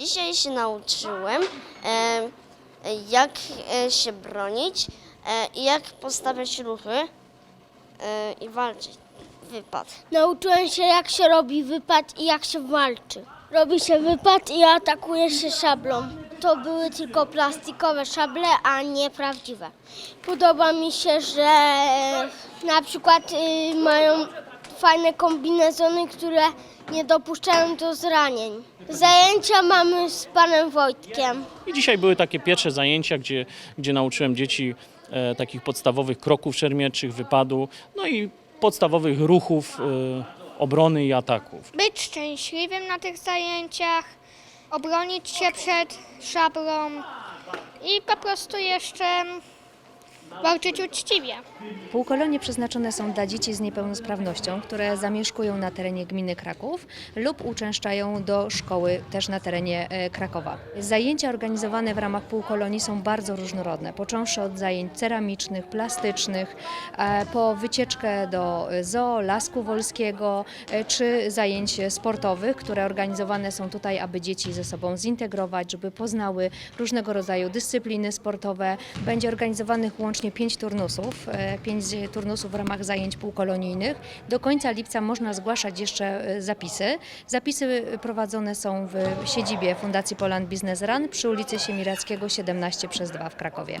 Dzisiaj się nauczyłem, e, jak e, się bronić e, i jak postawiać ruchy i walczyć. Wypad. Nauczyłem się, jak się robi wypad i jak się walczy. Robi się wypad i atakuje się szablą. To były tylko plastikowe szable, a nie prawdziwe. Podoba mi się, że na przykład y, mają fajne kombinezony, które nie dopuszczają do zranień. Zajęcia mamy z panem Wojtkiem. I dzisiaj były takie pierwsze zajęcia, gdzie, gdzie nauczyłem dzieci e, takich podstawowych kroków szermierczych, wypadu, no i podstawowych ruchów e, obrony i ataków. być szczęśliwym na tych zajęciach, obronić się przed szablą i po prostu jeszcze walczyć uczciwie. Półkolonie przeznaczone są dla dzieci z niepełnosprawnością, które zamieszkują na terenie gminy Kraków lub uczęszczają do szkoły też na terenie e, Krakowa. Zajęcia organizowane w ramach półkolonii są bardzo różnorodne, począwszy od zajęć ceramicznych, plastycznych, e, po wycieczkę do zoo, Lasku Wolskiego, e, czy zajęć sportowych, które organizowane są tutaj, aby dzieci ze sobą zintegrować, żeby poznały różnego rodzaju dyscypliny sportowe. Będzie organizowanych łącznie pięć turnusów, e, pięć turnusów w ramach zajęć półkolonijnych. Do końca lipca można zgłaszać jeszcze e, zapisy. Zapisy prowadzone są w siedzibie Fundacji Poland Business Run przy ulicy Siemirackiego 17 przez 2 w Krakowie.